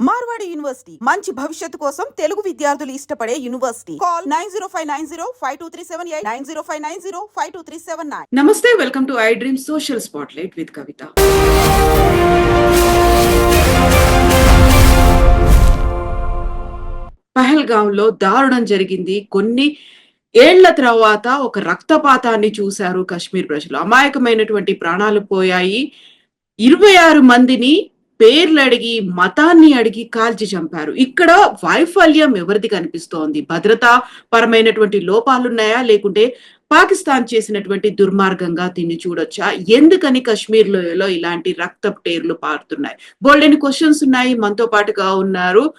Marwadi university మంచి భవిష్యత్తు కోసం తెలుగు విద్యార్థులు ఇష్టపడే university. Call nine zero five nine zero five two three seven eight nine zero five nine zero five two three seven nine. నమస్తే welcome to I dream social spotlight with Kavitha. Pahalgam లో దారుణం జరిగింది. కొన్ని ఏళ్ళ తర్వాత ఒక రక్తపాతాన్ని చూశారు కశ్మీర్ ప్రజలు. అమాయకమైనటువంటి ప్రాణాలు పోయాయి. ఇరవై ఆరు మందిని పేర్లు అడిగి మతాన్ని అడిగి కాల్చి చంపారు. ఇక్కడ వైఫల్యం ఎవరిది కనిపిస్తోంది? భద్రతా పరమైనటువంటి లోపాలున్నాయా? లేకుంటే పాకిస్తాన్ చేసినటువంటి దుర్మార్గంగా దీన్ని చూడొచ్చా? ఎందుకని కశ్మీర్ లోయలో ఇలాంటి రక్త టేర్లు పారుతున్నాయి? బోల్డెన్ క్వశ్చన్స్ ఉన్నాయి. మనతో పాటుగా ఉన్నారు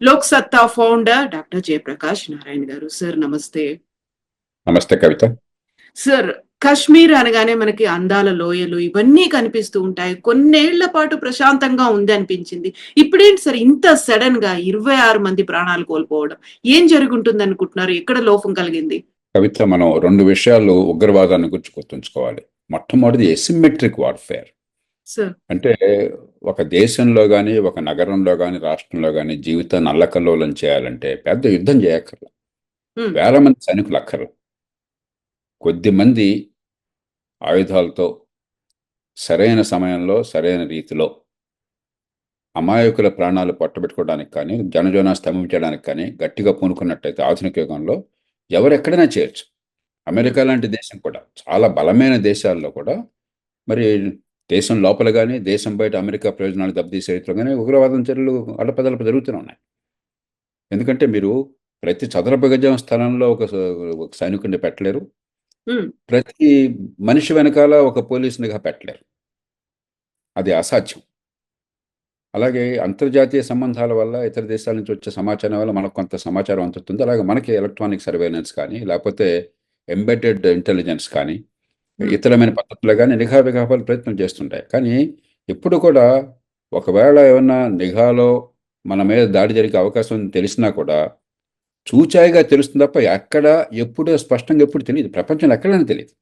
లోక్ సత్తా ఫౌండర్ డాక్టర్ జయప్రకాష్ నారాయణ గారు. సార్ నమస్తే. నమస్తే కవిత. సార్ కాశ్మీర్ అనగానే మనకి అందాల లోయలు ఇవన్నీ కనిపిస్తూ ఉంటాయి. కొన్నేళ్ళ పాటు ప్రశాంతంగా ఉంది అనిపించింది. ఇప్పుడేంటి సార్ ఇంత సడన్గా ఇరవై ఆరు మంది ప్రాణాలు కోల్పోవడం? ఏం జరుగుంటుంది అనుకుంటున్నారు? ఎక్కడ లోపం కలిగింది? కవిత మనం రెండు విషయాలు ఉగ్రవాదాన్ని గురించి గుర్తుంచుకోవాలి. మొట్టమొదటిది ఎసిమెట్రిక్ వార్ఫేర్. సార్. అంటే ఒక దేశంలో కానీ ఒక నగరంలో కానీ రాష్ట్రంలో కానీ జీవితాన్ని అల్లకల్లోలం చేయాలంటే పెద్ద యుద్ధం చేయక్కర్ల. వేల మంది సైనికులు అక్కర్ల. కొద్ది మంది ఆయుధాలతో సరైన సమయంలో సరైన రీతిలో అమాయకుల ప్రాణాలు పట్టబెట్టుకోవడానికి కానీ జనజోనా స్తంభించడానికి కానీ గట్టిగా పూనుకున్నట్టయితే ఆధునిక యుగంలో ఎవరు ఎక్కడైనా చేయొచ్చు. అమెరికా లాంటి దేశం కూడా చాలా బలమైన దేశాల్లో కూడా మరి దేశం లోపల కానీ దేశం బయట అమెరికా ప్రయోజనాలు దెబ్బతీసే రీతిలో కానీ ఉగ్రవాదం చర్యలు అడపదలప జరుగుతూనే ఉన్నాయి. ఎందుకంటే మీరు ప్రతి చదరపు గజం స్థలంలో ఒక సైనికుని సైనికుడిని పెట్టలేరు. ప్రతి మనిషి వెనకాల ఒక పోలీసునిగా పెట్టలేరు. అది అసాధ్యం. అలాగే అంతర్జాతీయ సంబంధాల వల్ల ఇతర దేశాల నుంచి వచ్చే సమాచారం వల్ల మనకు కొంత సమాచారం అందుతుంది. అలాగే మనకి ఎలక్ట్రానిక్ సర్వేలెన్స్ కానీ లేకపోతే ఎంబెడెడ్ ఇంటెలిజెన్స్ కానీ. ఇతరమైన పద్ధతులు కానీ నిఘా విఘాపాలు ప్రయత్నం చేస్తుంటాయి. కానీ ఎప్పుడు కూడా ఒకవేళ ఏమన్నా నిఘాలో మన మీద దాడి జరిగే అవకాశం తెలిసినా కూడా చూచాయిగా తెలుస్తుంది తప్ప ఎక్కడ ఎప్పుడు స్పష్టంగా ఎప్పుడు తెలియదు. ప్రపంచంలో ఎక్కడైనా తెలియదు.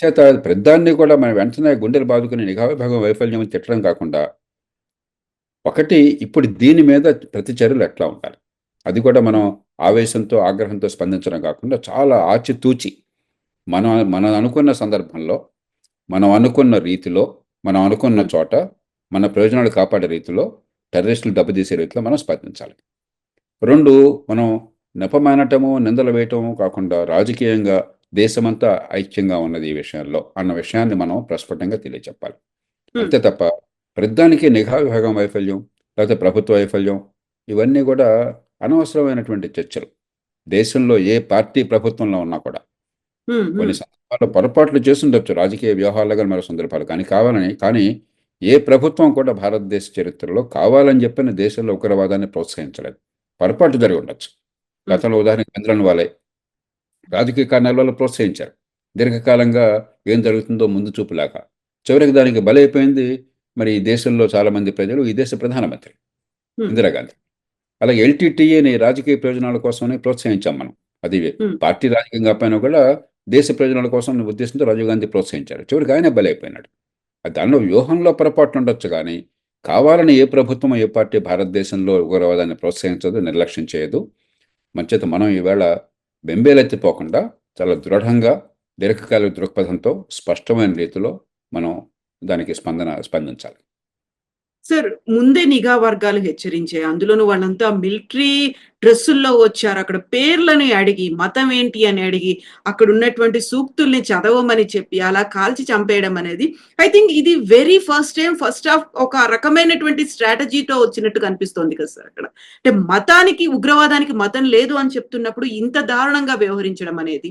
చేత ప్రధాన్ని కూడా మనం వెంటనే గుండెలు బాదుకుని నిఘా విభాగం వైఫల్యం తిట్టడం కాకుండా ఒకటి ఇప్పుడు దీని మీద ప్రతి చర్యలు ఎట్లా ఉండాలి? అది కూడా మనం ఆవేశంతో ఆగ్రహంతో స్పందించడం కాకుండా చాలా ఆచితూచి మనం మనం అనుకున్న సందర్భంలో మనం అనుకున్న రీతిలో మనం అనుకున్న చోట మన ప్రయోజనాలు కాపాడే రీతిలో టెర్రరిస్టులు దెబ్బతీసే రీతిలో మనం స్పందించాలి. రెండు మనం నెపమానటము నిందలు వేయటము కాకుండా రాజకీయంగా దేశమంతా ఐక్యంగా ఉన్నది ఈ విషయంలో అన్న విషయాన్ని మనం ప్రస్ఫుటంగా తెలియచెప్పాలి. అంతే తప్ప ప్రతిదానికి నిఘా విభాగం వైఫల్యం లేకపోతే ప్రభుత్వ వైఫల్యం ఇవన్నీ కూడా అనవసరమైనటువంటి చర్చలు. దేశంలో ఏ పార్టీ ప్రభుత్వంలో ఉన్నా కూడా. కొన్ని సందర్భాల్లో పొరపాట్లు చేస్తుండొచ్చు రాజకీయ వ్యవహారాలు కానీ మరో సందర్భాలు. కానీ కావాలని కానీ ఏ ప్రభుత్వం కూడా భారతదేశ చరిత్రలో కావాలని చెప్పిన దేశంలో ఉగ్రవాదాన్ని ప్రోత్సహించలేదు. పొరపాటు జరిగి ఉండొచ్చు. గతంలో ఉదాహరణకి చంద్రన్ వాలే రాజకీయ కారణాల వల్ల ప్రోత్సహించారు. దీర్ఘకాలంగా ఏం జరుగుతుందో ముందు చూపు లేక చివరికి దానికి బలైపోయింది మరి ఈ దేశంలో చాలా మంది ప్రజలు ఈ దేశ ప్రధానమంత్రి. ఇందిరాగాంధీ. అలాగే ఎల్టీటీఏని రాజకీయ ప్రయోజనాల కోసమని ప్రోత్సహించాం మనం. అది. పార్టీ రాజకీయం కాకపోయినా కూడా దేశ ప్రయోజనాల కోసం ఉద్దేశంతో రాజీవ్ గాంధీ ప్రోత్సహించారు. చివరికి ఆయన బలైపోయినాడు. అది దానిలో వ్యూహంలో పొరపాటు ఉండొచ్చు కానీ కావాలని ఏ ప్రభుత్వం ఏ పార్టీ భారతదేశంలో ఉగ్రవాదాన్ని ప్రోత్సహించదు నిర్లక్ష్యం చేయదు. మంచిత మనం ఈవేళ బెంబేలెత్తిపోకుండా చాలా దృఢంగా దీర్ఘకాలిక దృక్పథంతో స్పష్టమైన రీతిలో మనం దానికి స్పందన స్పందించాలి. సార్ ముందే నిఘా వర్గాలు హెచ్చరించాయి. అందులోనూ వాళ్ళంతా మిలిటరీ డ్రెస్సుల్లో వచ్చారు. అక్కడ పేర్లని అడిగి మతం ఏంటి అని అడిగి అక్కడ ఉన్నటువంటి సూక్తుల్ని చదవమని చెప్పి అలా కాల్చి చంపేయడం అనేది ఐ థింక్ ఇది very first time first of ఒక రకమైనటువంటి స్ట్రాటజీతో వచ్చినట్టు కనిపిస్తోంది కదా సార్ అక్కడ. అంటే మతానికి ఉగ్రవాదానికి మతం లేదు అని చెప్తున్నప్పుడు ఇంత దారుణంగా వ్యవహరించడం అనేది.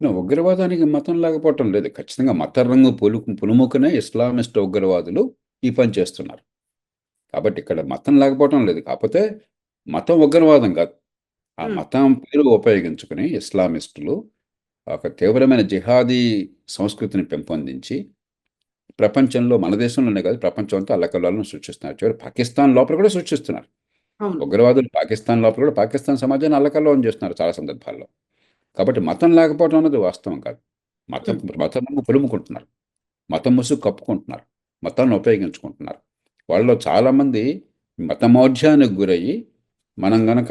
ఉగ్రవాదానికి మతం లేకపోవటం లేదు. ఖచ్చితంగా మత రంగు పులు పులుముకునే ఇస్లామిస్ట్ ఉగ్రవాదులు ఈ పని చేస్తున్నారు. కాబట్టి ఇక్కడ మతం లేకపోవటం లేదు. కాకపోతే మతం ఉగ్రవాదం కాదు. ఆ. మతం పేరు ఉపయోగించుకుని ఇస్లామిస్టులు ఒక తీవ్రమైన జిహాదీ సంస్కృతిని పెంపొందించి ప్రపంచంలో మన దేశంలోనే కాదు ప్రపంచం అంతా అల్లకల్లాలను సృష్టిస్తున్నారు. చివరి పాకిస్తాన్ లోపల కూడా సృష్టిస్తున్నారు. ఉగ్రవాదులు పాకిస్తాన్ లోపల కూడా పాకిస్తాన్ సమాజాన్ని అల్లకల్లోలం చేస్తున్నారు చాలా సందర్భాల్లో. కాబట్టి మతం లేకపోవడం అన్నది వాస్తవం కాదు. మతం మతం పులుముకుంటున్నారు. మతం ముసుగు కప్పుకుంటున్నారు. మతాన్ని ఉపయోగించుకుంటున్నారు. వాళ్ళలో చాలామంది మతమౌఢ్యానికి గురయ్యి మనం గనక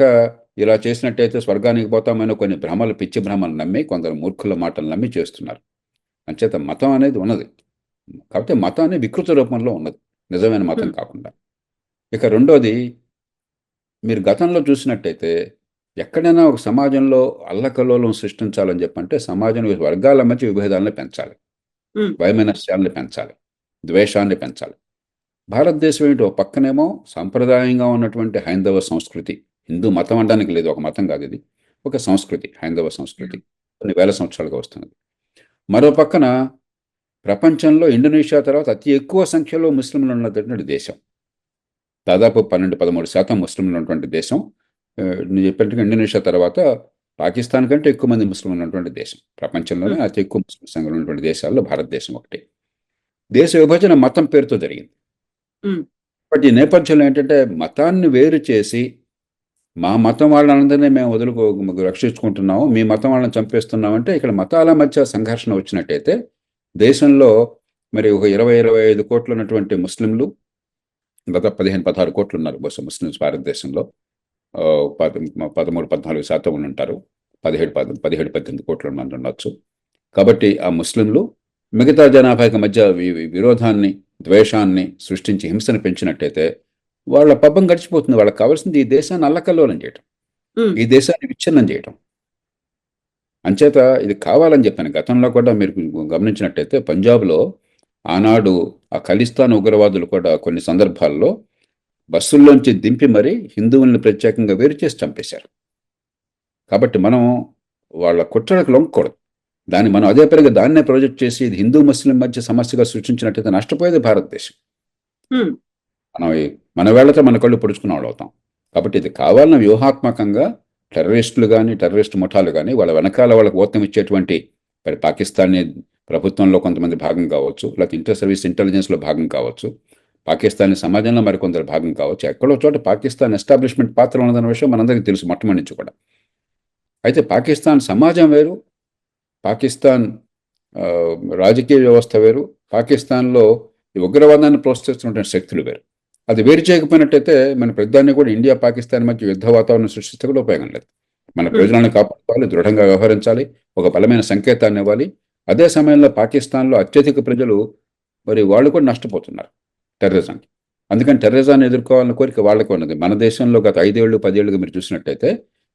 ఇలా చేసినట్టయితే స్వర్గానికి పోతామని కొన్ని భ్రమలు పిచ్చి భ్రమలు నమ్మి కొందరు మూర్ఖుల మాటలు నమ్మి చేస్తున్నారు. అంచేత మతం అనేది ఉన్నది. కాకపోతే మతం అనేది వికృత రూపంలో ఉన్నది. నిజమైన మతం. కాకుండా. ఇక రెండోది మీరు గతంలో చూసినట్టయితే ఎక్కడైనా ఒక సమాజంలో అల్లకల్లోలం సృష్టించాలని చెప్పంటే సమాజం వర్గాల మధ్య విభేదాలను పెంచాలి. వైమనస్యాన్ని పెంచాలి. ద్వేషాన్ని పెంచాలి. భారతదేశం ఏంటి ఒక పక్కనేమో సాంప్రదాయంగా ఉన్నటువంటి హైందవ సంస్కృతి హిందూ మతం అనడానికి లేదు ఒక మతం కాదు ఇది ఒక సంస్కృతి హైందవ సంస్కృతి. కొన్ని వేల సంవత్సరాలుగా వస్తున్నది. మరో పక్కన ప్రపంచంలో ఇండోనేషియా తర్వాత అతి ఎక్కువ సంఖ్యలో ముస్లింలు ఉన్నటువంటి దేశం. దాదాపు పన్నెండు పదమూడు శాతం ముస్లింలు ఉన్నటువంటి దేశం. నేను చెప్పినట్టుగా ఇండోనేషియా తర్వాత పాకిస్తాన్ కంటే ఎక్కువ మంది ముస్లింలు ఉన్నటువంటి దేశం. ప్రపంచంలోనే అతి ఎక్కువ ముస్లిం సంఖ్యలో ఉన్నటువంటి దేశాల్లో భారతదేశం ఒకటి. దేశ విభజన మతం పేరుతో జరిగింది. బట్ ఈ నేపథ్యంలో ఏంటంటే మతాన్ని వేరు చేసి మా మతం వాళ్ళందరినీ మేము వదులుకో రక్షించుకుంటున్నాము మీ మతం వాళ్ళని చంపేస్తున్నామంటే ఇక్కడ మతాల మధ్య సంఘర్షణ వచ్చినట్టయితే దేశంలో మరి ఒక ఇరవై ఇరవై ఐదు కోట్లు ఉన్నటువంటి ముస్లింలు గత పదిహేను పదహారు కోట్లు ఉన్నారు. బహుశా ముస్లిమ్స్ భారతదేశంలో. పదమూడు పద్నాలుగు శాతం ఉంటారు. పదిహేడు పద పదిహేడు పద్దెనిమిది కోట్ల మంది ఉండొచ్చు. కాబట్టి ఆ ముస్లింలు మిగతా జనాభాకి మధ్య విరోధాన్ని ద్వేషాన్ని సృష్టించి హింసను పెంచినట్టయితే వాళ్ళ పబ్బం గడిచిపోతుంది. వాళ్ళకి కావాల్సింది ఈ దేశాన్ని అల్లకల్లోలం చేయటం. ఈ దేశాన్ని విచ్ఛిన్నం చేయటం. అంచేత ఇది కావాలని చెప్పాను. గతంలో కూడా మీరు గమనించినట్టయితే పంజాబ్లో ఆనాడు ఆ ఖలిస్తాన్ ఉగ్రవాదులు కూడా కొన్ని సందర్భాల్లో బస్సుల్లోంచి దింపి మరి హిందువుల్ని ప్రత్యేకంగా వేరు చేసి చంపేశారు. కాబట్టి మనం వాళ్ళ కుట్రలకు లొంగకూడదు. దాన్ని మనం అదే పెరిగి దాన్నే ప్రాజెక్ట్ చేసి ఇది హిందూ ముస్లిం మధ్య సమస్యగా సృష్టించినట్టయితే నష్టపోయేది భారతదేశం. మనం మన వేళ్ళతో మన కళ్ళు పొడుచుకున్న వాళ్ళు అవుతాం. కాబట్టి ఇది కావాలన్న వ్యూహాత్మకంగా టెర్రరిస్టులు కానీ టెర్రరిస్ట్ ముఠాలు కానీ వాళ్ళ వెనకాల వాళ్ళకి ఓతం ఇచ్చేటువంటి మరి పాకిస్తానీ ప్రభుత్వంలో కొంతమంది భాగం కావచ్చు లేకపోతే ఇంటర్ సర్వీస్ ఇంటెలిజెన్స్లో భాగం కావచ్చు పాకిస్తానీ సమాజంలో మరికొందరు భాగం కావచ్చు. ఎక్కడో చోట పాకిస్తాన్ ఎస్టాబ్లిష్మెంట్ పాత్ర ఉన్నదన్న విషయం మనందరికీ తెలుసు మొట్టమొదటి నుంచి కూడా. అయితే పాకిస్తాన్ సమాజం వేరు పాకిస్తాన్ రాజకీయ వ్యవస్థ వేరు. పాకిస్తాన్లో ఈ ఉగ్రవాదాన్ని ప్రోత్సహిస్తున్నటువంటి శక్తులు వేరు. అది వేరు చేయకపోయినట్టయితే మన ప్రధాని కూడా ఇండియా పాకిస్తాన్ మధ్య యుద్ధ వాతావరణం సృష్టిస్తే కూడా ఉపయోగం లేదు. మన ప్రయోజనాలను కాపాడుకోవాలి దృఢంగా వ్యవహరించాలి ఒక బలమైన సంకేతాన్ని ఇవ్వాలి. అదే సమయంలో పాకిస్తాన్లో అత్యధిక ప్రజలు మరి వాళ్ళు కూడా నష్టపోతున్నారు టెర్రరిజంకి అందుకని టెర్రరిజాన్ని ఎదుర్కోవాలన్న కోరిక వాళ్ళకి ఉన్నది. మన దేశంలో గత ఐదేళ్ళు పదేళ్ళుగా మీరు చూసినట్టయితే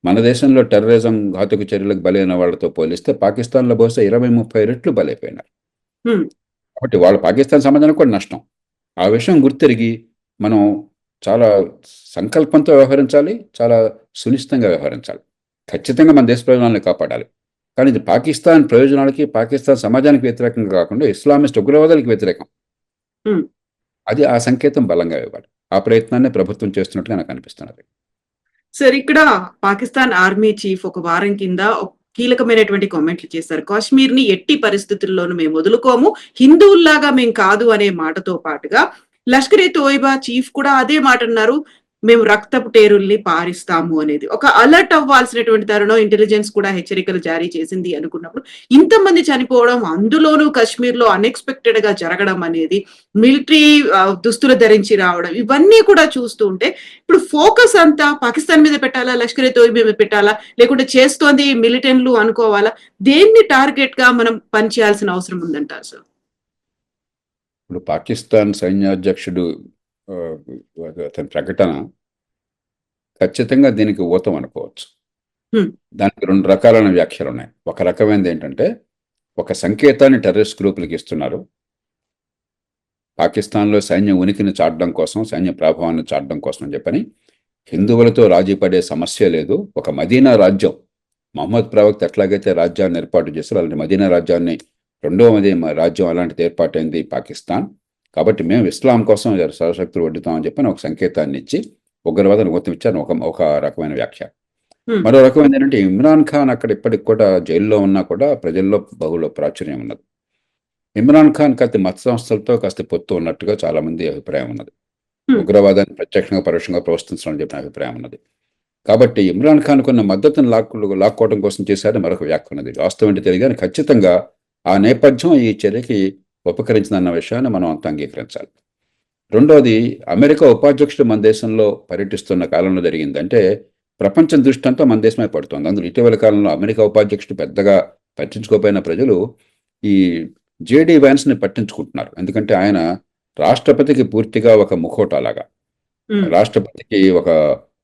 మన దేశంలో టెర్రరిజం ఘాతుక చర్యలకు బలైన వాళ్ళతో పోలిస్తే పాకిస్తాన్లో బహుశా ఇరవై ముప్పై రెట్లు బలైపోయినారు. కాబట్టి వాళ్ళ పాకిస్తాన్ సమాజానికి కూడా నష్టం. ఆ విషయం గుర్తెరిగి మనం చాలా సంకల్పంతో వ్యవహరించాలి చాలా సునిశ్చితంగా వ్యవహరించాలి. ఖచ్చితంగా మన దేశ ప్రయోజనాలను కాపాడాలి. కానీ ఇది పాకిస్తాన్ ప్రయోజనాలకి పాకిస్తాన్ సమాజానికి వ్యతిరేకంగా కాకుండా ఇస్లామిస్ట్ ఉగ్రవాదాలకు వ్యతిరేకం. అది ఆ సంకేతం బలంగా ఇవ్వాలి ఆ ప్రయత్నాన్ని ప్రభుత్వం చేస్తున్నట్టుగా నాకు అనిపిస్తున్నది. సార్ ఇక్కడ పాకిస్తాన్ ఆర్మీ చీఫ్ ఒక వారం కింద కీలకమైనటువంటి కామెంట్లు చేశారు. కాశ్మీర్ని ఎట్టి పరిస్థితుల్లోనూ మేము వదులుకోము. హిందువుల్లాగా మేము కాదు అనే మాటతో పాటుగా లష్కర్ ఏ తోయిబా చీఫ్ కూడా అదే మాట అన్నారు. మేము రక్తపు టేరుల్ని పారిస్తాము అనేది. ఒక అలర్ట్ అవ్వాల్సినటువంటి తరుణం ఇంటెలిజెన్స్ కూడా హెచ్చరికలు జారీ చేసింది అనుకున్నప్పుడు. ఇంతమంది చనిపోవడం అందులోనూ కాశ్మీర్లో అన్ఎక్స్పెక్టెడ్గా జరగడం అనేది మిలిటరీ దుస్తులు ధరించి రావడం ఇవన్నీ కూడా చూస్తూ ఉంటే ఇప్పుడు ఫోకస్ అంతా పాకిస్తాన్ మీద పెట్టాలా? లష్కర్ తోయి మీద పెట్టాలా? లేకుంటే చేస్తోంది మిలిటెంట్లు అనుకోవాలా? దేన్ని టార్గెట్గా మనం పనిచేయాల్సిన అవసరం ఉందంటారు సార్ ఇప్పుడు పాకిస్తాన్ సైన్యాధ్యక్షుడు అతని ప్రకటన ఖచ్చితంగా దీనికి ఊతం అనుకోవచ్చు. దానికి రెండు రకాలైన వ్యాఖ్యలు ఉన్నాయి. ఒక రకమైనది ఏంటంటే ఒక సంకేతాన్ని టెర్రరిస్ట్ గ్రూపులకు ఇస్తున్నారు. పాకిస్తాన్లో సైన్య ఉనికిని చాటడం కోసం సైన్య ప్రభావాన్ని చాటడం కోసం అని చెప్పని హిందువులతో రాజీ పడే సమస్య లేదు. ఒక మదీనా రాజ్యం మహమ్మద్ ప్రవక్త ఎట్లాగైతే రాజ్యాన్ని ఏర్పాటు చేశారో అలాంటి మదీనా రాజ్యాన్ని రెండవ మదీనా రాజ్యం అలాంటిది ఏర్పాటైంది పాకిస్తాన్. కాబట్టి మేము ఇస్లాం కోసం సర్వశక్తులు వడ్డుతామని చెప్పని ఒక సంకేతాన్ని ఇచ్చి ఉగ్రవాదాన్ని గుర్తించారు ఒక ఒక రకమైన వ్యాఖ్య. మరో రకమైన ఏంటంటే ఇమ్రాన్ ఖాన్ అక్కడ ఇప్పటికి కూడా జైల్లో ఉన్నా కూడా ప్రజల్లో బహుళ ప్రాచుర్యం ఉన్నది. ఇమ్రాన్ ఖాన్ కాస్త మత సంస్థలతో కాస్త పొత్తు ఉన్నట్టుగా చాలా మంది అభిప్రాయం ఉన్నది. ఉగ్రవాదాన్ని ప్రత్యక్షంగా పరోక్షంగా ప్రోత్సహించాలని చెప్పిన అభిప్రాయం ఉన్నది. కాబట్టి ఇమ్రాన్ ఖాన్ కొన్న మద్దతును లాక్కు లాక్కోవడం కోసం చేశారని మరొక వ్యాఖ్య ఉన్నది. వాస్తవం ఏంటి తెలియదు కానీ ఖచ్చితంగా ఆ నేపథ్యం ఈ చర్యకి ఉపకరించిందన్న విషయాన్ని మనం అంతా అంగీకరించాలి. రెండోది అమెరికా ఉపాధ్యక్షుడు మన దేశంలో పర్యటిస్తున్న కాలంలో జరిగింది అంటే ప్రపంచం దృష్టి అంతా మన దేశమే పడుతుంది. అందులో ఇటీవల కాలంలో అమెరికా ఉపాధ్యక్షుడు పెద్దగా పట్టించుకోపోయిన ప్రజలు ఈ జేడీ వ్యాన్స్ని పట్టించుకుంటున్నారు. ఎందుకంటే ఆయన రాష్ట్రపతికి పూర్తిగా ఒక ముఖోటా లాగా రాష్ట్రపతికి ఒక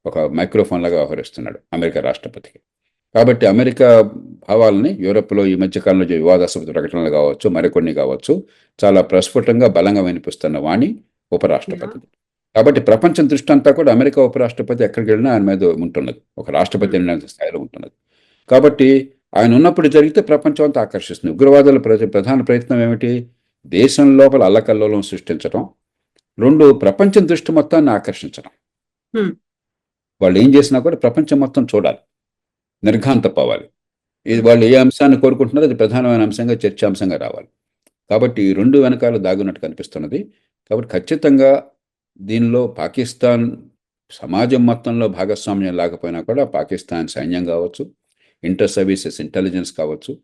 ఒక మైక్రోఫోన్ లాగా వ్యవహరిస్తున్నాడు అమెరికా రాష్ట్రపతికి. కాబట్టి అమెరికా భావాలని యూరోప్లో ఈ మధ్యకాలంలో వివాదాస్పద ప్రకటనలు కావచ్చు మరికొన్ని కావచ్చు చాలా ప్రస్ఫుటంగా బలంగా వినిపిస్తున్న వాణి ఉపరాష్ట్రపతి. కాబట్టి ప్రపంచం దృష్టి అంతా కూడా అమెరికా ఉపరాష్ట్రపతి ఎక్కడికి వెళ్ళినా ఆయన మీద ఉంటున్నది. ఒక రాష్ట్రపతి స్థాయిలో ఉంటున్నది. కాబట్టి ఆయన ఉన్నప్పుడు జరిగితే ప్రపంచం అంతా ఆకర్షిస్తుంది. ఉగ్రవాదుల ప్ర- ప్రధాన ప్రయత్నం ఏమిటి? దేశం లోపల అల్లకల్లోలం సృష్టించడం రెండు ప్రపంచం దృష్టి మొత్తాన్ని ఆకర్షించడం. వాళ్ళు ఏం చేసినా కూడా ప్రపంచం మొత్తం చూడాలి. నిర్ఘాంతపోవాలి ఇది వాళ్ళు ఏ అంశాన్ని కోరుకుంటున్నారో అది ప్రధానమైన అంశంగా చర్చాంశంగా రావాలి. కాబట్టి ఈ రెండు వెనకాల దాగున్నట్టు కనిపిస్తున్నది. కాబట్టి ఖచ్చితంగా దీనిలో పాకిస్తాన్ సమాజం మొత్తంలో భాగస్వామ్యం లేకపోయినా కూడా పాకిస్తాన్ సైన్యం కావచ్చు ఇంటర్ సర్వీసెస్ ఇంటెలిజెన్స్ కావచ్చు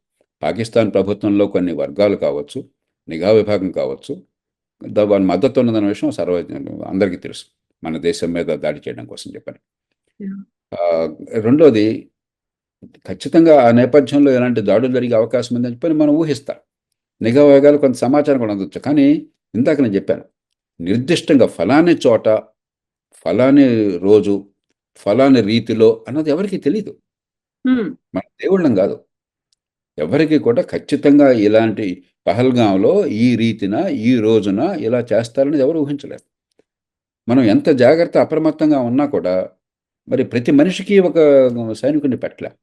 పాకిస్తాన్ ప్రభుత్వంలో కొన్ని వర్గాలు కావచ్చు నిఘా విభాగం కావచ్చు ద- వాళ్ళ మద్దతు ఉన్నదన్న విషయం సర్వ అందరికీ తెలుసు. మన దేశం మీద దాడి చేయడం కోసం చెప్పని. రెండోది ఖచ్చితంగా ఆ నేపథ్యంలో ఎలాంటి దాడులు జరిగే అవకాశం ఉందని చెప్పని మనం ఊహిస్తాం. నిఘా విభాగాలు కొంత సమాచారం కూడా అందొచ్చు. కానీ ఇందాక నేను చెప్పాను నిర్దిష్టంగా ఫలాని చోట ఫలాని రోజు ఫలాని రీతిలో అన్నది ఎవరికీ తెలియదు మన దేవుళ్ళం కాదు. ఎవరికి కూడా ఖచ్చితంగా ఇలాంటి పహల్గాంలో ఈ రీతిన ఈ రోజున ఇలా చేస్తారనేది ఎవరు ఊహించలేరు. మనం ఎంత జాగ్రత్త అప్రమత్తంగా ఉన్నా కూడా మరి ప్రతి మనిషికి ఒక సైనికుడిని పెట్టలేం.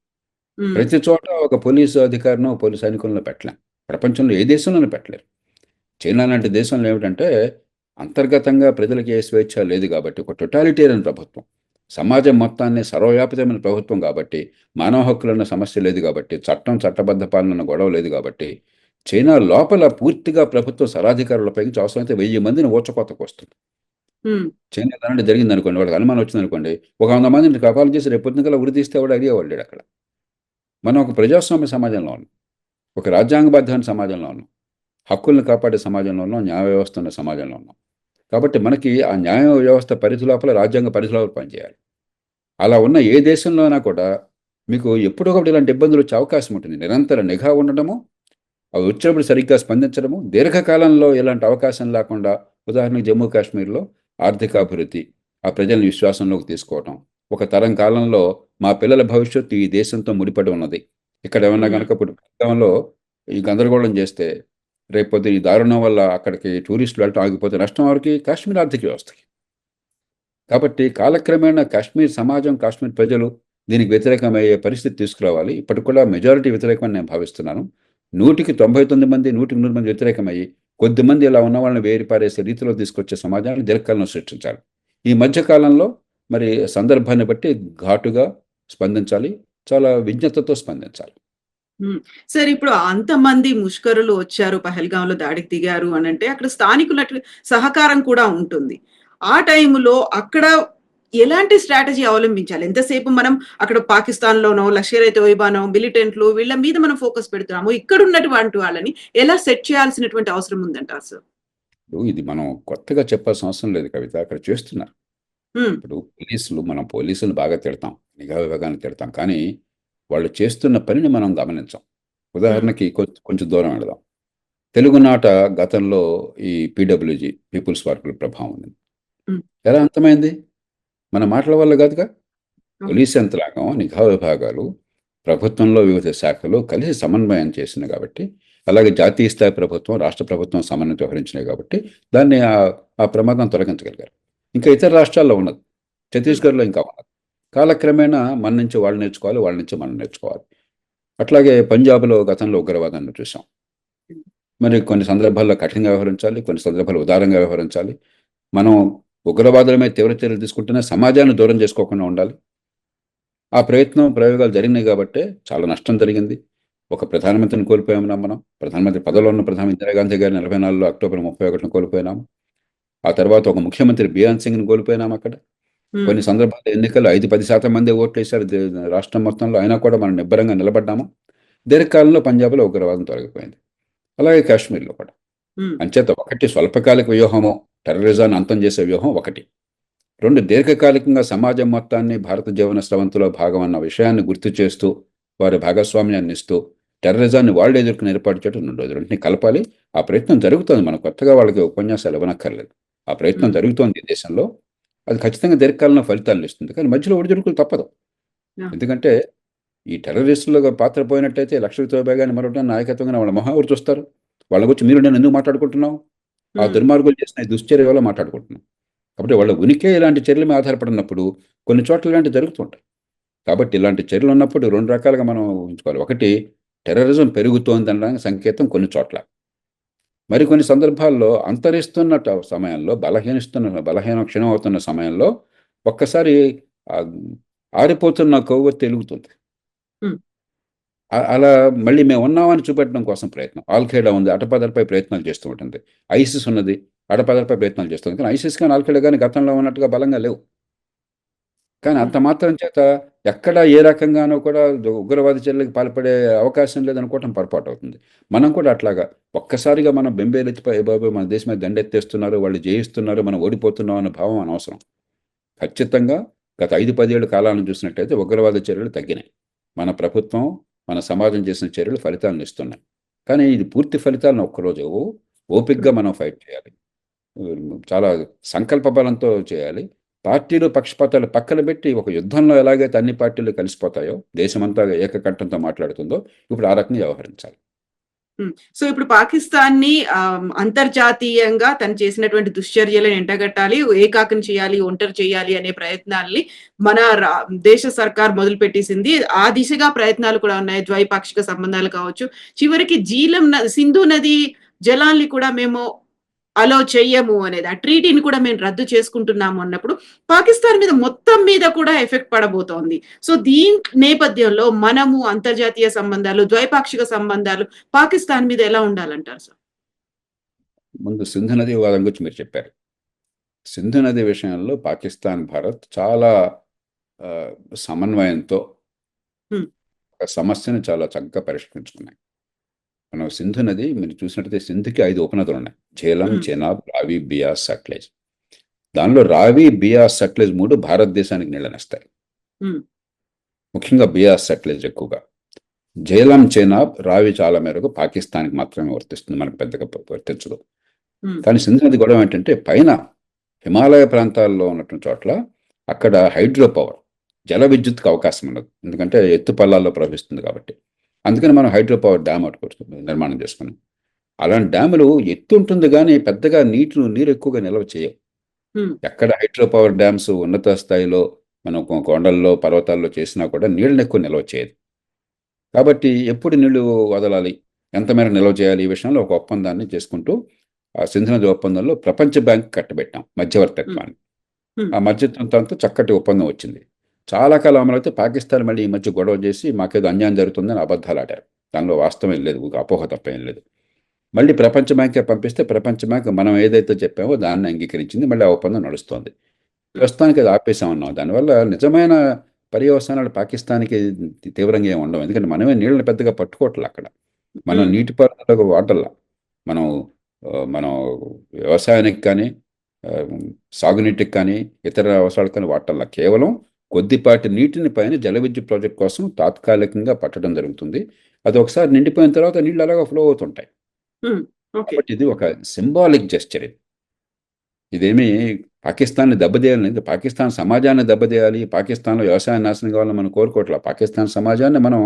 ప్రతి చోట ఒక పోలీసు అధికారినో పోలీసు సైనికులను పెట్టలేం. ప్రపంచంలో ఏ దేశంలోనూ పెట్టలేరు. చైనా లాంటి దేశంలో ఏమిటంటే అంతర్గతంగా ప్రజలకి ఏ స్వేచ్ఛ లేదు కాబట్టి ఒక టొటాలిటేరియన్ ప్రభుత్వం. సమాజం మొత్తాన్ని సర్వవ్యాపితమైన ప్రభుత్వం కాబట్టి మానవ హక్కులన్న సమస్య లేదు కాబట్టి చట్టం చట్టబద్ధ పాలన గొడవ లేదు కాబట్టి చైనా లోపల పూర్తిగా ప్రభుత్వ సరాధికారులపై అవసరమైతే వెయ్యి మందిని ఓచకోతకు వస్తుంది. చైనా జరిగింది అనుకోండి వాళ్ళకి అనుమానం వచ్చింది అనుకోండి ఒక వంద మందిని కపాలు చేసి రేపు పొద్దున ఉరి తీస్తే కూడా అడిగేవాళ్ళు అక్కడ. మనం ఒక ప్రజాస్వామ్య సమాజంలో ఉన్నాం ఒక రాజ్యాంగబద్ధమైన సమాజంలో ఉన్నాం హక్కుల్ని కాపాడే సమాజంలో ఉన్నాం న్యాయ వ్యవస్థ ఉన్న సమాజంలో ఉన్నాం కాబట్టి మనకి ఆ న్యాయ వ్యవస్థ పరిధి లోపల రాజ్యాంగ పరిధి లోపల పనిచేయాలి. అలా ఉన్న ఏ దేశంలోనా కూడా మీకు ఎప్పుడో ఒకటి ఇలాంటి ఇబ్బందులు వచ్చే అవకాశం ఉంటుంది. నిరంతర నిఘా ఉండడము అవి వచ్చినప్పుడు సరిగ్గా స్పందించడము దీర్ఘకాలంలో ఇలాంటి అవకాశం లేకుండా ఉదాహరణకు జమ్మూ కాశ్మీర్లో ఆర్థిక అభివృద్ధి ఆ ప్రజల్ని విశ్వాసంలోకి తీసుకోవటం ఒక తరం కాలంలో మా పిల్లల భవిష్యత్తు ఈ దేశంతో ముడిపడి ఉన్నది. ఇక్కడ ఏమన్నా. కనుక ఇప్పుడు గతంలో ఈ గందరగోళం చేస్తే రేపొద్దు ఈ దారుణం వల్ల అక్కడికి టూరిస్టులు వెళ్ళటం ఆగిపోతే నష్టం వారికి కాశ్మీర్ ఆర్థిక వ్యవస్థకి. కాబట్టి కాలక్రమేణా కాశ్మీర్ సమాజం కాశ్మీర్ ప్రజలు దీనికి వ్యతిరేకమయ్యే పరిస్థితి తీసుకురావాలి. ఇప్పటికి కూడా మెజారిటీ వ్యతిరేకమని నేను భావిస్తున్నాను. నూటికి తొంభై తొమ్మిది మంది నూటికి నూరు మంది వ్యతిరేకమయ్యి కొద్దిమంది ఇలా ఉన్న వాళ్ళని వేరి పారేసే రీతిలో తీసుకొచ్చే సమాజాన్ని దీర్ఘకాలంలో సృష్టించాలి. ఈ మధ్యకాలంలో మరి సందర్భాన్ని బట్టి ఘాటుగా స్పందించాలి. చాలా విజ్ఞతతో స్పందించాలి. సరే ఇప్పుడు అంతమంది ముష్కరులు వచ్చారు పహల్గాంలో దాడికి దిగారు అని అంటే అక్కడ స్థానికుల సహకారం కూడా ఉంటుంది. ఆ టైంలో అక్కడ ఎలాంటి స్ట్రాటజీ అవలంబించాలి? ఎంతసేపు మనం అక్కడ పాకిస్తాన్ లోనో లషేర్ తోయిబానో మిలిటెంట్లు వీళ్ళ మీద మనం ఫోకస్ పెడుతున్నాము ఇక్కడ ఉన్నటువంటి వాళ్ళని ఎలా సెట్ చేయాల్సినటువంటి అవసరం ఉందంటారు సార్? ఇది మనం కొత్తగా చెప్పాల్సిన అవసరం లేదు కవిత. అక్కడ చేస్తున్నారు. ఉమ్, ఇప్పుడు పోలీసులు మనం పోలీసులు బాగా తిడతాం. నిఘా విభాగాన్ని తిడతాం. కానీ వాళ్ళు చేస్తున్న పనిని మనం గమనించాం. ఉదాహరణకి కొ- కొంచెం దూరం వెళదాం. తెలుగునాట గతంలో ఈ పీడబ్ల్యూజీ పీపుల్స్ పార్కుల ప్రభావం ఉంది. ఎలా అంతమైంది మన మాటల వల్ల కాదుగా? పోలీస్ యంత్రాంగం నిఘా విభాగాలు ప్రభుత్వంలో వివిధ శాఖలు కలిసి సమన్వయం చేసింది కాబట్టి అలాగే జాతీయ స్థాయి ప్రభుత్వం రాష్ట్ర ప్రభుత్వం సమన్వయం వ్యవహరించినాయి కాబట్టి దాన్ని ఆ- ఆ ప్రమాదం తొలగించగలిగారు. ఇంకా ఇతర రాష్ట్రాల్లో ఉన్నది. ఛత్తీస్గఢ్లో ఇంకా ఉన్నది. కాలక్రమేణా మన నుంచి వాళ్ళు నేర్చుకోవాలి వాళ్ళ నుంచి మనం నేర్చుకోవాలి. అట్లాగే పంజాబ్లో గతంలో ఉగ్రవాదాన్ని చూసాం. మరి కొన్ని సందర్భాల్లో కఠినంగా వ్యవహరించాలి కొన్ని సందర్భాల్లో ఉదారంగా వ్యవహరించాలి. మనం ఉగ్రవాదుల మీద తీవ్ర చర్యలు తీసుకుంటేనే సమాజాన్ని దూరం చేసుకోకుండా ఉండాలి. ఆ ప్రయత్నం ప్రయోగాలు జరిగినాయి కాబట్టే చాలా నష్టం జరిగింది. ఒక ప్రధానమంత్రిని కోల్పోయాము మనం. ప్రధానమంత్రి పదవిలో ఉన్న ప్రధాని ఇందిరాగాంధీ గారిని నలభై నాలుగులో అక్టోబర్ ముప్పై ఒకటిన కోల్పోయినాము ఆ తర్వాత ఒక ముఖ్యమంత్రి బియాన్ సింగ్ని కోల్పోయినాము అక్కడ. ఉమ్, కొన్ని సందర్భాల్లో ఎన్నికలు ఐదు పది శాతం మంది ఓట్లు వేశారు దే- రాష్ట్రం మొత్తంలో. అయినా కూడా మనం నిబ్బరంగా నిలబడ్డాము? దీర్ఘకాలంలో పంజాబ్లో ఉగ్రవాదం తొలగిపోయింది. అలాగే కాశ్మీర్లో కూడా. అంచేత ఒకటి స్వల్పకాలిక వ్యూహము టెర్రరిజాన్ని అంతం చేసే వ్యూహం ఒకటి. రెండు దీర్ఘకాలికంగా సమాజం మొత్తాన్ని భారత జీవన స్రవంతిలో భాగం అన్న విషయాన్ని గుర్తు చేస్తూ వారి భాగస్వామ్యాన్ని ఇస్తూ టెర్రరిజాన్ని వాళ్ళు ఎదుర్కొని ఏర్పాటు చేయడం రెండోది. రెండింటిని కలపాలి. ఆ ప్రయత్నం జరుగుతోంది. మనం కొత్తగా వాళ్ళకి ఉపన్యాసాలు ఇవ్వనక్కర్లేదు. ఆ ప్రయత్నం. జరుగుతోంది దేశంలో. అది ఖచ్చితంగా దీర్ఘకాలంలో ఫలితాలను ఇస్తుంది. కానీ మధ్యలో ఒడిదుడుకులు తప్పదు. ఎందుకంటే ఈ టెర్రరిస్టులుగా పాత్ర పోయినట్టయితే లక్షల తోబే కానీ మరొకటి నాయకత్వంగా వాళ్ళ మొహం ఎవరు చూస్తారు? వాళ్ళ గురించి మీరు నేను ఎందుకు మాట్లాడుకుంటున్నావు? ఆ దుర్మార్గులు చేసిన దుశ్చర్య వల్ల మాట్లాడుకుంటున్నాం. కాబట్టి వాళ్ళ ఉనికి ఇలాంటి చర్యల మీద ఆధారపడినప్పుడు కొన్ని చోట్ల ఇలాంటివి జరుగుతుంటాయి. కాబట్టి ఇలాంటి చర్యలు ఉన్నప్పుడు రెండు రకాలుగా మనం ఉంచుకోవాలి ఒకటి టెర్రరిజం పెరుగుతోంది అనడానికి సంకేతం కొన్ని చోట్ల. మరికొన్ని సందర్భాల్లో అంతరిస్తున్న సమయంలో బలహీనిస్తున్న బలహీన క్షణం అవుతున్న సమయంలో ఒక్కసారి ఆరిపోతున్న కొవ్వొత్తి తెలుగుతుంది. అలా మళ్ళీ మేము ఉన్నామని చూపెట్టడం కోసం ప్రయత్నం. ఆల్ఖైడా ఉంది అటపదలపై ప్రయత్నాలు చేస్తూ ఉంటుంది. ఐసిస్ ఉన్నది అడపదలపై ప్రయత్నాలు చేస్తుంది. కానీ ఐసిస్ కానీ ఆల్ఖైడా కానీ గతంలో ఉన్నట్టుగా బలంగా లేవు. కానీ అంత మాత్రం చేత ఎక్కడ ఏ రకంగానో కూడా ఉగ్రవాద చర్యలకు పాల్పడే అవకాశం లేదనుకోవటం పొరపాటు అవుతుంది. మనం కూడా అట్లాగా ఒక్కసారిగా మనం బెంబేలెత్తిపోయి బాబు మన దేశం మీద దండెత్తేస్తున్నారు వాళ్ళు జయిస్తున్నారు మనం ఓడిపోతున్నాం అనే భావం అనవసరం. ఖచ్చితంగా గత ఐదు పదేళ్ళ కాలాలను చూసినట్టయితే ఉగ్రవాద చర్యలు తగ్గినాయి. మన ప్రభుత్వం మన సమాజం చేసిన చర్యలు ఫలితాలను ఇస్తున్నాయి. కానీ ఇది పూర్తి ఫలితాలను ఒక్కరోజు ఓపిక్గా మనం ఫైట్ చేయాలి. చాలా సంకల్ప బలంతో చేయాలి. పార్టీలు పక్షపాతాలు పక్కన పెట్టి ఒక యుద్ధంలో ఎలాగైతే అన్ని పార్టీలు కలిసిపోతాయో దేశమంతా ఏకకంఠంతో మాట్లాడుతుందో ఇప్పుడు ఆ రకంగా వ్యవహరించాలి. సో ఇప్పుడు పాకిస్తాన్ని అంతర్జాతీయంగా తను చేసినటువంటి దుశ్చర్యలను ఎంటగట్టాలి ఏకాకం చేయాలి ఒంటరి చేయాలి అనే ప్రయత్నాల్ని మన రా- దేశ సర్కార్ మొదలు పెట్టేసింది ఆ దిశగా ప్రయత్నాలు కూడా ఉన్నాయి. ద్వైపాక్షిక సంబంధాలు కావచ్చు. చివరికి జీలం సింధు నది జలాల్ని కూడా మేము అలో చెయ్యము అనేది ఆ ట్రీటీని కూడా మేము రద్దు చేసుకుంటున్నాము అన్నప్పుడు పాకిస్తాన్ మీద మొత్తం మీద కూడా ఎఫెక్ట్ పడబోతోంది. సో దీని నేపథ్యంలో మనము అంతర్జాతీయ సంబంధాలు ద్వైపాక్షిక సంబంధాలు పాకిస్తాన్ మీద ఎలా ఉండాలంటారు సార్ ముందు సింధు నది వివాదం గురించి మీరు చెప్పారు. సింధు నది విషయంలో పాకిస్తాన్ భారత్ చాలా సమన్వయంతో సమస్యను చాలా చక్కగా పరిష్కరించుకున్నాయి. మనం సింధు నది మీరు చూసినట్టయితే సింధుకి ఐదు ఉపనదులు ఉన్నాయి. ఝేలం. చెనాబ్ రావి బియాస్ సట్లెజ్. దానిలో రావి బియాస్ సట్లెజ్ మూడు భారతదేశానికి నీళ్ళనిస్తాయి. ముఖ్యంగా బియాస్ సట్లెజ్ ఎక్కువగా. ఝేలం చెనాబ్ రావి చాలా మేరకు పాకిస్తాన్కి మాత్రమే వర్తిస్తుంది. మనకు పెద్దగా వర్తించదు. కానీ సింధు నది గొడవ ఏంటంటే పైన హిమాలయ ప్రాంతాల్లో ఉన్నటువంటి చోట్ల అక్కడ హైడ్రో పవర్ జల విద్యుత్కి అవకాశం ఉండదు. ఎందుకంటే ఎత్తు పల్లాల్లో ప్రవహిస్తుంది కాబట్టి. అందుకని మనం హైడ్రో పవర్ డ్యామ్ ఒకటి నిర్మాణం చేసుకున్నాం అలాంటి డ్యాములు ఎత్తు ఉంటుంది కానీ పెద్దగా నీటిని నీరు ఎక్కువగా నిల్వ చేయవు. ఎక్కడ హైడ్రో పవర్ డ్యామ్స్ ఉన్నత స్థాయిలో మనం కొండల్లో పర్వతాల్లో చేసినా కూడా నీళ్ళని ఎక్కువ నిల్వ చేయదు. కాబట్టి ఎప్పుడు నీళ్ళు వదలాలి? ఎంత మేర నిల్వ చేయాలి? ఈ విషయంలో ఒక ఒప్పందాన్ని చేసుకుంటూ ఆ సింధు నది ఒప్పందంలో ప్రపంచ బ్యాంక్ కట్టబెట్టాం మధ్యవర్తిత్వాన్ని. ఆ మధ్యవర్తిత్వంతో చక్కటి ఒప్పందం వచ్చింది. చాలా కాలం అమలైతే పాకిస్తాన్ మళ్ళీ ఈ మధ్య గొడవ చేసి మాకేదో అన్యాయం జరుగుతుందని అబద్ధాలు ఆడారు. దానిలో వాస్తవం లేదు ఒక అపోహ తప్ప ఏం లేదు. మళ్ళీ ప్రపంచ బ్యాంకే పంపిస్తే ప్రపంచ బ్యాంక్ మనం ఏదైతే చెప్పామో దాన్ని అంగీకరించింది మళ్ళీ ఆ ఒప్పందం నడుస్తోంది. ప్రస్తుతానికి అది ఆపేసామన్నాం దానివల్ల నిజమైన పర్యవసానాలు పాకిస్తాన్కి తీవ్రంగా ఏమి ఉండవు. ఎందుకంటే మనమే నీళ్ళని పెద్దగా పట్టుకోవట్లే అక్కడ. మనం. నీటిపారుదలకు వాటర్లా మనం మనం వ్యవసాయానికి కానీ సాగునీటికి కానీ ఇతర అవసరాలకు కానీ వాటర్లా కేవలం కొద్దిపాటి నీటిని పైన జల విద్యుత్ ప్రాజెక్ట్ కోసం తాత్కాలికంగా పట్టడం జరుగుతుంది. అది ఒకసారి నిండిపోయిన తర్వాత నీళ్ళు అలాగా ఫ్లో అవుతుంటాయి. కాబట్టి ఇది ఒక సింబాలిక్ జెస్చర్ ఇది. ఇదేమి పాకిస్తాన్ని దెబ్బతీయాలని పాకిస్తాన్ సమాజాన్ని దెబ్బతీయాలి. పాకిస్తాన్లో వ్యవసాయ నాశనం కావాలని మనం కోరుకోవట్లా. పాకిస్తాన్ సమాజాన్ని మనం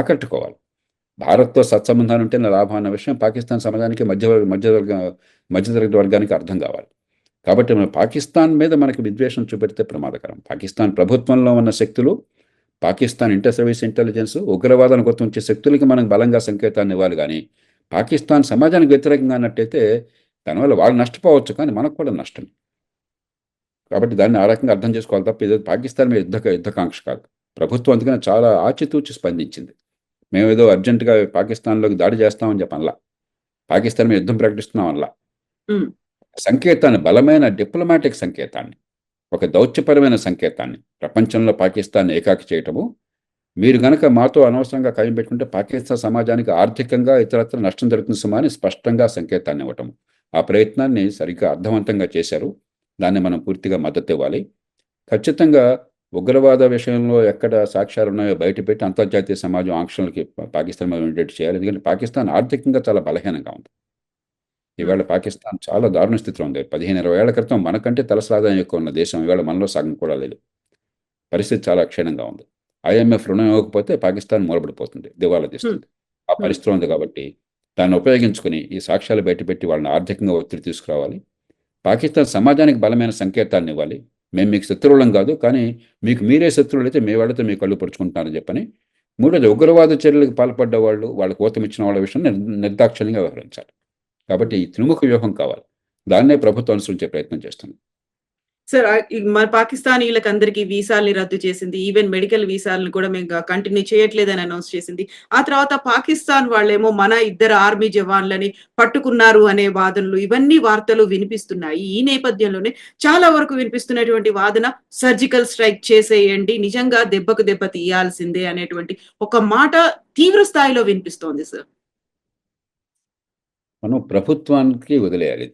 ఆకట్టుకోవాలి. భారత్తో సత్సంబంధాలు ఉంటే లాభం అన్న విషయం పాకిస్తాన్ సమాజానికి మధ్య మధ్యవర్గ మధ్యతరగతి వర్గానికి అర్థం కావాలి. కాబట్టి మన పాకిస్తాన్ మీద మనకి విద్వేషం చూపెడితే ప్రమాదకరం. పాకిస్తాన్ ప్రభుత్వంలో ఉన్న శక్తులు పాకిస్తాన్ ఇంటర్ సర్వీస్ ఇంటెలిజెన్స్ ఉగ్రవాదాన్ని గుర్తించే శక్తులకి మనం బలంగా సంకేతాన్ని ఇవ్వాలి కానీ పాకిస్తాన్ సమాజానికి వ్యతిరేకంగా అన్నట్టయితే దానివల్ల వాళ్ళు నష్టపోవచ్చు కానీ మనకు కూడా నష్టం కాబట్టి దాన్ని ఆ రకంగా అర్థం చేసుకోవాలి తప్ప ఇది పాకిస్తాన్ మీద యుద్ధ యుద్ధకాంక్ష కాదు. ప్రభుత్వం అందుకని చాలా ఆచితూచి స్పందించింది. మేము ఏదో అర్జెంటుగా పాకిస్తాన్లోకి దాడి చేస్తామని చెప్పనలా. పాకిస్తాన్ మీద యుద్ధం ప్రకటిస్తున్నాం అలా సంకేతాన్ని బలమైన డిప్లొమాటిక్ సంకేతాన్ని ఒక దౌత్యపరమైన సంకేతాన్ని ప్రపంచంలో పాకిస్తాన్ ఏకాకి చేయటము మీరు గనక మాతో అనవసరంగా ఖాయం పెట్టుకుంటే పాకిస్తాన్ సమాజానికి ఆర్థికంగా ఇతరత్ర నష్టం జరుగుతుంది సుమా అని స్పష్టంగా సంకేతాన్ని ఇవ్వటం ఆ ప్రయత్నాన్ని సరిగ్గా అర్థవంతంగా చేశారు. దాన్ని మనం పూర్తిగా మద్దతు ఇవ్వాలి. ఖచ్చితంగా ఉగ్రవాద విషయంలో ఎక్కడ సాక్ష్యాలు ఉన్నాయో బయటపెట్టి అంతర్జాతీయ సమాజం ఆంక్షలకి పాకిస్తాన్ మీద ఉండేట్టు చేయాలి. ఎందుకంటే పాకిస్తాన్ ఆర్థికంగా చాలా బలహీనంగా ఉంది. ఈవేళ పాకిస్తాన్ చాలా దారుణ స్థితిలో ఉంది. పదిహేను ఇరవై ఏళ్ళ క్రితం మనకంటే తలసరి ఆదాయం ఎక్కువ ఉన్న దేశం ఈవేళ మనలో సగం కూడా లేదు. పరిస్థితి చాలా క్షీణంగా ఉంది. ఐఎంఎఫ్ రుణం ఇవ్వకపోతే పాకిస్తాన్ మూలబడిపోతుంది దివాలా తీస్తుంది. ఆ పరిస్థితిలో ఉంది కాబట్టి దాన్ని ఉపయోగించుకుని ఈ సాక్ష్యాలు బయటపెట్టి వాళ్ళని ఆర్థికంగా ఒత్తిడి తీసుకురావాలి. పాకిస్తాన్ సమాజానికి బలమైన సంకేతాన్ని ఇవ్వాలి. మేము మీకు శత్రువులం కాదు కానీ మీకు మీరే శత్రువులు అయితే మీ వాళ్ళతో మీ కళ్ళు పరుచుకుంటున్నారని చెప్పని మూడోది ఉగ్రవాద చర్యలకు పాల్పడ్డ వాళ్ళు వాళ్ళకు ఊతమిచ్చిన వాళ్ళ విషయం నిర్- నిర్దాక్షిణ్యంగా వ్యవహరించాలి కాబట్టి త్రిముఖ వ్యూహం కావాలి. దాన్నే ప్రభుత్వం అనుసరించే ప్రయత్నం చేస్తుంది. సార్ మన పాకిస్తానీలకు అందరికీ వీసాలని రద్దు చేసింది. ఈవెన్ మెడికల్ వీసాలను కూడా మేము కంటిన్యూ చేయట్లేదని అనౌన్స్ చేసింది. ఆ తర్వాత పాకిస్తాన్ వాళ్ళేమో మన ఇద్దరు ఆర్మీ జవాన్లని పట్టుకున్నారు అనే వాదనలు ఇవన్నీ వార్తలు వినిపిస్తున్నాయి. ఈ నేపథ్యంలోనే చాలా వరకు వినిపిస్తున్నటువంటి వాదన సర్జికల్ స్ట్రైక్ చేసేయండి నిజంగా దెబ్బకు దెబ్బ తీయాల్సిందే అనేటువంటి ఒక మాట తీవ్ర స్థాయిలో వినిపిస్తోంది సార్. మనం ప్రభుత్వానికి వదిలేయాలి.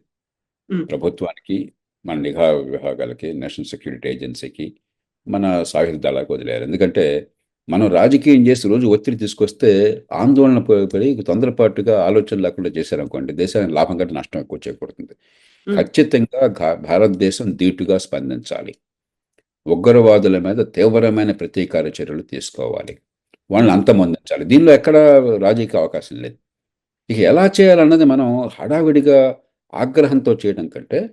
ప్రభుత్వానికి మన నిఘా విభాగాలకి నేషనల్ సెక్యూరిటీ ఏజెన్సీకి మన సాయుధ దళాలకు వదిలేయాలి. ఎందుకంటే మనం రాజకీయం చేసి రోజు ఒత్తిడి తీసుకొస్తే ఆందోళన పడి తొందరపాటుగా ఆలోచన లేకుండా చేశారనుకోండి దేశానికి లాభం కంటే నష్టం ఎక్కువ చేకూడుతుంది. ఖచ్చితంగా భారతదేశం ధీటుగా స్పందించాలి. ఉగ్రవాదుల మీద తీవ్రమైన ప్రతీకార చర్యలు తీసుకోవాలి. వాళ్ళని అంతమొందించాలి. దీనిలో ఎక్కడ రాజకీయ అవకాశం లేదు. ఇక ఎలా చేయాలన్నది మనం హడావిడిగా ఆగ్రహంతో చేయడం కంటే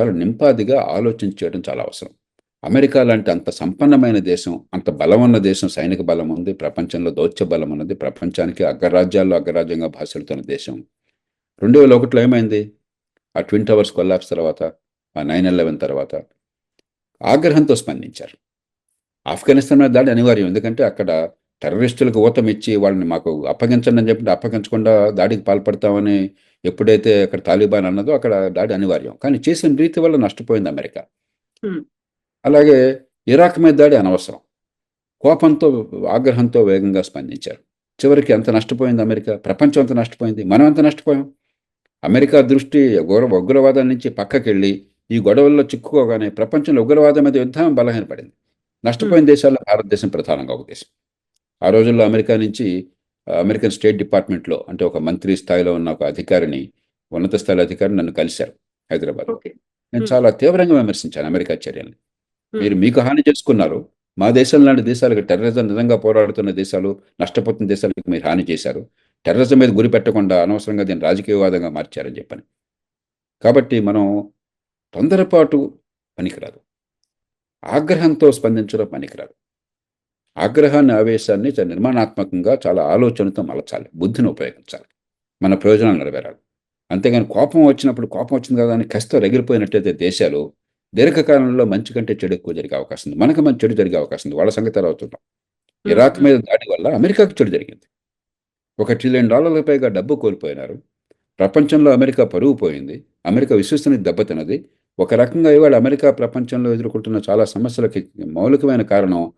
చాలా నింపాదిగా ఆలోచన చేయడం చాలా అవసరం. అమెరికా లాంటి అంత సంపన్నమైన దేశం అంత బలం ఉన్న దేశం సైనిక బలం ఉంది ప్రపంచంలో దౌత్య బలం ఉన్నది ప్రపంచానికి అగ్రరాజ్యాల్లో అగ్రరాజ్యంగా భాషలుతున్న దేశం. రెండు వేల ఒకటిలో ఏమైంది? ఆ ట్విన్ టవర్స్ కొల్లాప్స్ తర్వాత ఆ నైన్ ఎలెవెన్ తర్వాత ఆగ్రహంతో స్పందించారు. ఆఫ్ఘనిస్తాన్ మీద దాడి అనివార్యం ఎందుకంటే అక్కడ టెర్రరిస్టులకు ఊతం ఇచ్చి వాళ్ళని మాకు అప్పగించండి అని చెప్పి అప్పగించకుండా దాడికి పాల్పడతామని ఎప్పుడైతే అక్కడ తాలిబాన్ అన్నదో అక్కడ దాడి అనివార్యం. కానీ చేసిన రీతి వల్ల నష్టపోయింది అమెరికా. అలాగే ఇరాక్ మీద దాడి అనవసరం. కోపంతో ఆగ్రహంతో వేగంగా స్పందించారు. చివరికి ఎంత నష్టపోయింది అమెరికా? ప్రపంచం అంత నష్టపోయింది? మనం ఎంత నష్టపోయాం? అమెరికా దృష్టి ఉగ్ర ఉగ్రవాదం నుంచి పక్కకెళ్ళి ఈ గొడవల్లో చిక్కుకోగానే ప్రపంచంలో ఉగ్రవాదం మీద యుద్ధం బలహీనపడింది నష్టపోయిన దేశాల్లో భారతదేశం ప్రధానంగా ఒక దేశం. ఆ రోజుల్లో అమెరికా నుంచి అమెరికన్ స్టేట్ డిపార్ట్మెంట్లో అంటే ఒక మంత్రి స్థాయిలో ఉన్న ఒక అధికారిని ఉన్నత స్థాయి అధికారి నన్ను కలిశారు హైదరాబాద్ నేను. చాలా తీవ్రంగా విమర్శించాను అమెరికా చర్యల్ని. మీరు మీకు హాని చేసుకున్నారు. మా దేశం లాంటి దేశాలకు టెర్రరిజం నిజంగా పోరాడుతున్న దేశాలు నష్టపోతున్న దేశాలకు మీరు హాని చేశారు. టెర్రరిజం మీద గురి పెట్టకుండా అనవసరంగా దీన్ని రాజకీయవాదంగా మార్చారని చెప్పని. కాబట్టి మనం తొందరపాటు పనికిరాదు. ఆగ్రహంతో స్పందించడం పనికిరాదు. ఆగ్రహాన్ని ఆవేశాన్ని చాలా నిర్మాణాత్మకంగా చాలా ఆలోచనతో మలచాలి బుద్ధిని ఉపయోగించాలి. మన ప్రయోజనాలు నెరవేరాలి. అంతేగాని కోపం వచ్చినప్పుడు కోపం వచ్చింది కదా అని కసితో రగిలిపోయినట్టయితే దేశాలు దీర్ఘకాలంలో మంచి కంటే చెడు ఎక్కువ జరిగే అవకాశం ఉంది. మనకు మంచి చెడు జరిగే అవకాశం ఉంది. వాళ్ళ సంగతి ఎలా అవుతుంటాం. ఇరాక్ మీద దాడి వల్ల అమెరికాకు చెడు జరిగింది. ఒక ట్రిలియన్ డాలర్ల పైగా డబ్బు కోల్పోయినారు. ప్రపంచంలో అమెరికా పరువు పోయింది. అమెరికా విశ్వసనీయ దెబ్బతిన్నది. ఒక రకంగా ఇవాళ అమెరికా ప్రపంచంలో ఎదుర్కొంటున్న చాలా సమస్యలకి మౌలికమైన కారణం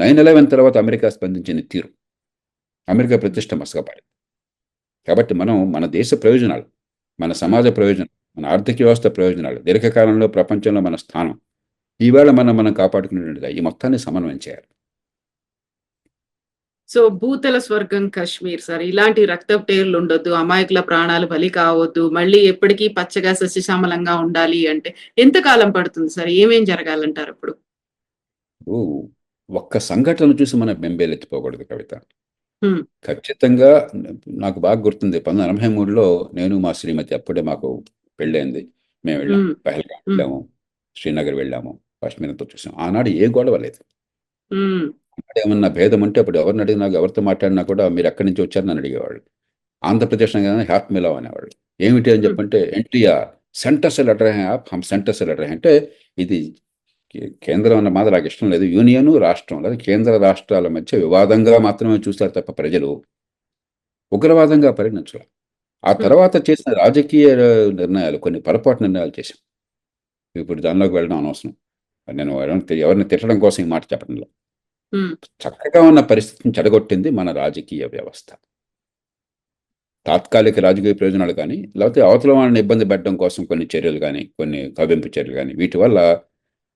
నైన్ ఎలెవెన్ తర్వాత అమెరికా స్పందించిన తీరు. అమెరికా ప్రతిష్ట మసకపారింది కాబట్టి మనం మన దేశ ప్రయోజనాలు మన సమాజ ప్రయోజనం మన ఆర్థిక వ్యవస్థ ప్రయోజనాలు దీర్ఘకాలంలో ప్రపంచంలో మన స్థానం ఈవేళ మనం మనం కాపాడుకునేటువంటిది ఈ మొత్తాన్ని సమన్వయం చేయాలి. సో భూతల స్వర్గం కాశ్మీర్ సార్ ఇలాంటి రక్తపు టేర్లు ఉండొద్దు అమాయకుల ప్రాణాలు బలి కావద్దు మళ్ళీ ఎప్పటికీ పచ్చగా సస్యశ్యామలంగా ఉండాలి అంటే ఎంతకాలం పడుతుంది సార్? ఏమేం జరగాలంటారు అప్పుడు? ఓ, ఒక్క సంఘటన చూసి మనం బెంబేలెత్తిపోకూడదు కవిత. ఖచ్చితంగా నాకు బాగా గుర్తుంది. పంతొమ్మిది ఎనభై మూడులో నేను మా శ్రీమతి అప్పుడే మాకు పెళ్ళైంది మేము వెళ్ళాము. పహల్గాం వెళ్ళాము శ్రీనగర్ వెళ్ళాము కాశ్మీర్ అంతా చూసాం. ఆనాడు ఏ గొడవ లేదు. ఏమన్నా భేదం ఉంటే అప్పుడు ఎవరిని అడిగినా ఎవరితో మాట్లాడినా కూడా మీరు ఎక్కడి నుంచి వచ్చారని నన్ను అడిగేవాళ్ళు. ఆంధ్రప్రదేశ్ హ్యాప్ మిలావ్ అనేవాళ్ళు. ఏమిటి అని చెప్పంటే ఎన్టీఆర్ సెంటర్ సెల్ లెటర్ హై ఆప్ హమ్ సెంటర్ సెల్ లెటర్. హై అంటే ఇది కేంద్రం అన్న మాట నాకు ఇష్టం లేదు. యూనియన్ రాష్ట్రం లేదా కేంద్ర రాష్ట్రాల మధ్య వివాదంగా మాత్రమే చూస్తారు తప్ప ప్రజలు ఉగ్రవాదంగా పరిగణించాలి ఆ తర్వాత చేసిన రాజకీయ నిర్ణయాలు కొన్ని పొరపాటు నిర్ణయాలు చేశాం. ఇప్పుడు దానిలోకి వెళ్ళడం అనవసరం. నేను ఎవరిని తిట్టడం కోసం ఈ మాట చెప్పడంలో. చక్కగా ఉన్న పరిస్థితిని చెడగొట్టింది మన రాజకీయ వ్యవస్థ. తాత్కాలిక రాజకీయ ప్రయోజనాలు కానీ లేకపోతే అవతల వాళ్ళని ఇబ్బంది పెట్టడం కోసం కొన్ని చర్యలు కానీ కొన్ని కవ్వింపు చర్యలు కానీ వీటి వల్ల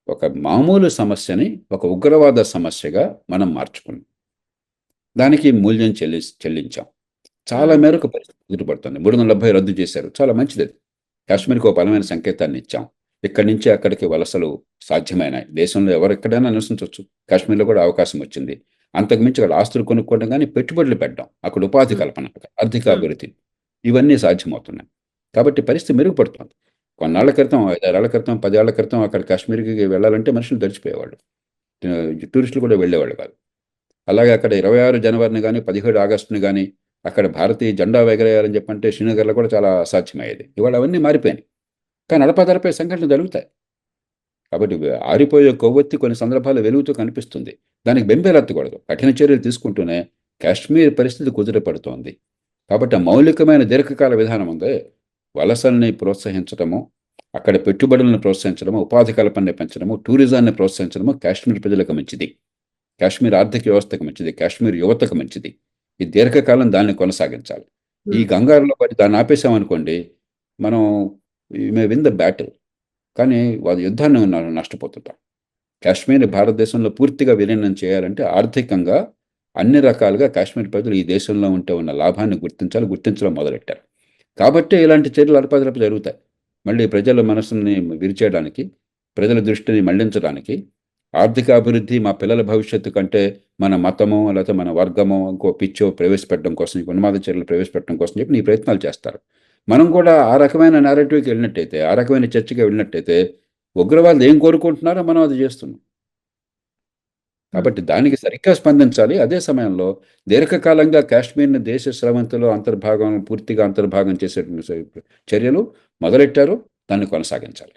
ఒక మామూలు సమస్యని ఒక ఉగ్రవాద సమస్యగా మనం మార్చుకున్నాం. దానికి మూల్యం చెల్లి చెల్లించాం. చాలా మేరకు పరిస్థితి ఎదురుపడుతుంది మూడు వందల డెబ్బై రద్దు చేశారు. చాలా మంచిది అది. కాశ్మీర్కి ఒక బలమైన సంకేతాన్ని ఇచ్చాం. ఇక్కడి నుంచి అక్కడికి వలసలు సాధ్యమైనాయి. దేశంలో ఎవరు ఎక్కడైనా నివసించవచ్చు. కాశ్మీర్లో కూడా అవకాశం వచ్చింది. అంతకుమించి అక్కడ ఆస్తులు కొనుక్కోవడం కానీ పెట్టుబడులు పెట్టడం అక్కడ ఉపాధి కల్పన ఆర్థిక అభివృద్ధి ఇవన్నీ సాధ్యమవుతున్నాయి. కాబట్టి పరిస్థితి మెరుగుపడుతుంది. కొన్నాళ్ళ క్రితం ఐదారేళ్ళ క్రితం పదేళ్ళ క్రితం అక్కడ కాశ్మీర్కి వెళ్ళాలంటే మనుషులు తడిచిపోయేవాళ్ళు టూరిస్టులు కూడా వెళ్ళేవాళ్ళు కాదు. అలాగే అక్కడ ఇరవై ఆరు జనవరిని కానీ పదిహేడు ఆగస్టుని కానీ అక్కడ భారతీయ జెండా ఎగరేయాలని చెప్పంటే శ్రీనగర్లో కూడా చాలా అసాధ్యమయ్యేది. ఇవాళ అవన్నీ మారిపోయినాయి. కానీ అడపదడపే సంఘటనలు జరుగుతాయి. కాబట్టి ఆరిపోయే కొవ్వొత్తి కొన్ని సందర్భాల్లో వెలుగుతూ కనిపిస్తుంది. దానికి బెంబేలెత్తకూడదు కఠిన చర్యలు తీసుకుంటూనే కాశ్మీర్ పరిస్థితి కుదిరపడుతోంది కాబట్టి ఆ మౌలికమైన దీర్ఘకాల విధానం ఉంది. వలసల్ని ప్రోత్సహించడము అక్కడ పెట్టుబడులను ప్రోత్సహించడము ఉపాధి కల్పనని పెంచడము టూరిజాన్ని ప్రోత్సహించడము కాశ్మీర్ ప్రజలకు మంచిది. కాశ్మీర్ ఆర్థిక వ్యవస్థకు మంచిది. కాశ్మీర్ యువతకు మంచిది. ఈ దీర్ఘకాలం దాన్ని కొనసాగించాలి. ఈ గంగారులో పడి దాన్ని ఆపేసామనుకోండి మనం మే విన్ ద బ్యాటిల్. కానీ వాళ్ళ యుద్ధాన్ని నష్టపోతుంటాం. కాశ్మీర్ భారతదేశంలో పూర్తిగా విలీనం చేయాలంటే ఆర్థికంగా అన్ని రకాలుగా కాశ్మీర్ ప్రజలు ఈ దేశంలో ఉంటే ఉన్న లాభాన్ని గుర్తించాలి గుర్తించడం మొదలెట్టారు. కాబట్టి ఇలాంటి చర్యలు అల్పదలప జరుగుతాయి. మళ్ళీ ప్రజల మనసుని విరిచేయడానికి ప్రజల దృష్టిని మళ్ళించడానికి ఆర్థిక అభివృద్ధి మా పిల్లల భవిష్యత్తు కంటే మన మతమో లేకపోతే మన వర్గమో ఇంకో పిచ్చో ప్రవేశపెట్టడం కోసం ఉన్మాద చర్యలు ప్రవేశపెట్టడం కోసం చెప్పి నీ ప్రయత్నాలు చేస్తారు. మనం కూడా ఆ రకమైన నేరేటివ్కి వెళ్ళినట్టయితే ఆ రకమైన చర్చకి వెళ్ళినట్టయితే ఉగ్రవాదులు ఏం కోరుకుంటున్నారో మనం అది చేస్తున్నాం. కాబట్టి దానికి సరిగ్గా స్పందించాలి. అదే సమయంలో దీర్ఘకాలంగా కాశ్మీర్ని దేశ స్రవంతిలో అంతర్భాగం పూర్తిగా అంతర్భాగం చేసే చర్యలు మొదలెట్టారు. దాన్ని కొనసాగించాలి.